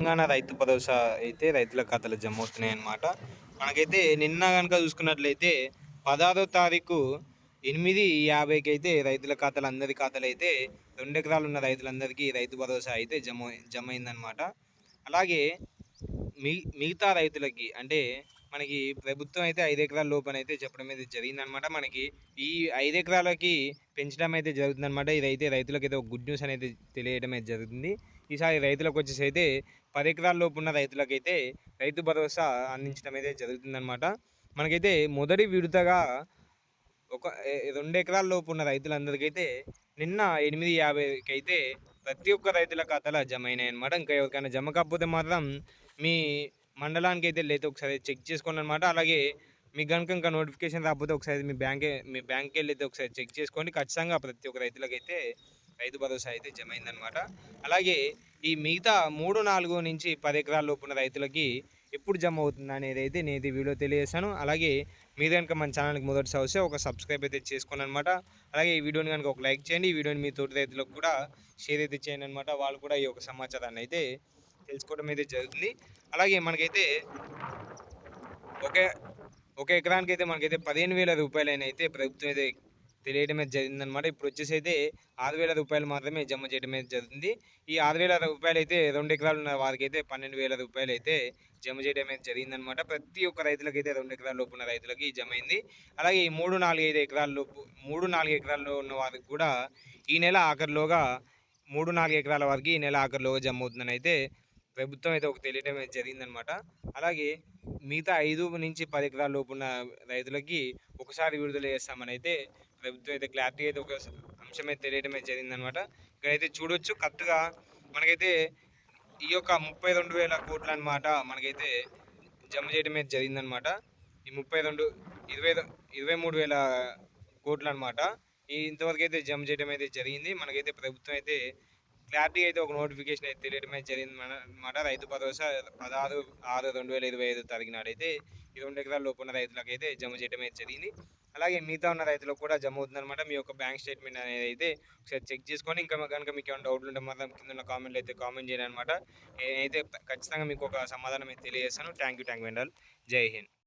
తెలంగాణ రైతు భరోసా అయితే రైతుల ఖాతాలో జమ అవుతున్నాయి అన్నమాట. మనకైతే నిన్న కనుక చూసుకున్నట్లయితే పదహారో తారీఖు ఎనిమిది యాభైకి అయితే రైతుల ఖాతాలు అందరి ఖాతాలు అయితే రెండు ఎకరాలు ఉన్న రైతులందరికీ రైతు భరోసా అయితే జమ జమ అయిందనమాట అలాగే మిగతా రైతులకి అంటే మనకి ప్రభుత్వం అయితే ఐదు ఎకరాల లోపల అయితే చెప్పడం అయితే జరిగిందనమాట. మనకి ఈ ఐదు ఎకరాలకి పెంచడం అయితే జరుగుతుందనమాట. ఇదైతే రైతులకైతే అయితే ఒక గుడ్ న్యూస్ అనేది తెలియడం అయితే జరుగుతుంది. ఈసారి రైతులకు వచ్చేసి అయితే పది ఎకరాల లోపు ఉన్న రైతులకైతే రైతు భరోసా అందించడం అయితే జరుగుతుందనమాట. మనకైతే మొదటి విడతగా ఒక రెండు ఎకరాల లోపు ఉన్న రైతులందరికైతే నిన్న ఎనిమిది యాభైకి అయితే ప్రతి ఒక్క రైతుల ఖాతాలో జమ అయినాయి అనమాట ఇంకా ఎవరికైనా జమ కాకపోతే మాత్రం మీ మండలానికి అయితే లేతే ఒకసారి చెక్ చేసుకోండి అనమాట అలాగే మీకు కనుక ఇంకా నోటిఫికేషన్ రాకపోతే ఒకసారి మీ బ్యాంకే మీ బ్యాంక్కి వెళ్ళి అయితే ఒకసారి చెక్ చేసుకోండి. ఖచ్చితంగా ప్రతి ఒక్క రైతులకైతే రైతు భరోసా అయితే జమ అయిందనమాట అలాగే ఈ మిగతా మూడు నాలుగు నుంచి పది ఎకరాల లోపు ఉన్న రైతులకి ఎప్పుడు జమ అవుతుంది అనేది అయితే నేను ఇది వీడియో తెలియజేస్తాను. అలాగే మీరు కనుక మన ఛానల్కి మొదటిసారి వస్తే ఒక సబ్స్క్రైబ్ అయితే చేసుకోండి అనమాట అలాగే ఈ వీడియోని కనుక ఒక లైక్ చేయండి. ఈ వీడియోని మీ తోటి రైతులకు కూడా షేర్ అయితే చేయండి అనమాట వాళ్ళు కూడా ఈ యొక్క సమాచారాన్ని అయితే తెలుసుకోవడం అయితే జరుగుతుంది. అలాగే మనకైతే ఒకే ఒక ఎకరానికి అయితే మనకైతే పదిహేను వేల రూపాయలైన అయితే ప్రభుత్వం అయితే తెలియడమే జరిగిందనమాట ఇప్పుడు వచ్చేసి అయితే ఆరు వేల రూపాయలు మాత్రమే జమ చేయడం అయితే జరుగుతుంది. ఈ ఆరు వేల రూపాయలు అయితే రెండు ఎకరాలు ఉన్న వారికి అయితే పన్నెండు వేల రూపాయలు అయితే జమ చేయడం అయితే జరిగిందనమాట ప్రతి ఒక్క రైతులకి అయితే రెండు ఎకరాల లోపు ఉన్న రైతులకి జమ అయింది. అలాగే ఈ మూడు నాలుగు ఐదు ఎకరాల లోపు మూడు నాలుగు ఎకరాల్లో ఉన్న వారికి కూడా ఈ నెల ఆఖరిలోగా మూడు నాలుగు ఎకరాల వారికి ఈ నెల ఆఖరిలోగా జమ అవుతుందని అయితే ప్రభుత్వం అయితే ఒక తెలియడం జరిగిందనమాట. అలాగే మిగతా ఐదు నుంచి పది ఎకరాల లోపు ఉన్న రైతులకి ఒకసారి విడుదల చేస్తామని అయితే ప్రభుత్వం అయితే క్లారిటీ అయితే ఒక అంశం అయితే తెలియడమే జరిగిందనమాట. ఇక్కడైతే చూడొచ్చు కరెక్ట్గా మనకైతే ఈ యొక్క ముప్పై రెండు వేల కోట్లు అనమాట మనకైతే జమ చేయడం అయితే జరిగిందనమాట. ఈ ముప్పై రెండు ఇరవై ఇరవై మూడు వేల కోట్లు అనమాట ఇంతవరకు అయితే జమ చేయడం అయితే జరిగింది. మనకైతే ప్రభుత్వం అయితే క్లారిటీ అయితే ఒక నోటిఫికేషన్ అయితే తెలియడమే జరిగింది. అనమాట రైతు భరోసా పదహారు ఆరు రెండు వేల ఇరవై ఐదు తారీఖు నాడైతే ఇరవై ఎకరాల లోపు ఉన్న రైతులకు అయితే జమ చేయడం అయితే జరిగింది. అలాగే మిగతా ఉన్న రైతులకు కూడా జమ అవుతుంది అనమాట మీ యొక్క బ్యాంక్ స్టేట్మెంట్ అనేది అయితే ఒకసారి చెక్ చేసుకొని ఇంకా కనుక మీకు ఏమైనా డౌట్లు ఉంటే మాత్రం కింద ఉన్న కామెంట్లు అయితే కామెంట్ చేయాలన్నమాట అనమాట అయితే ఖచ్చితంగా మీకు ఒక సమాధానం అయితే తెలియజేస్తాను. థ్యాంక్ యూ థ్యాంక్ యూ జై హింద్.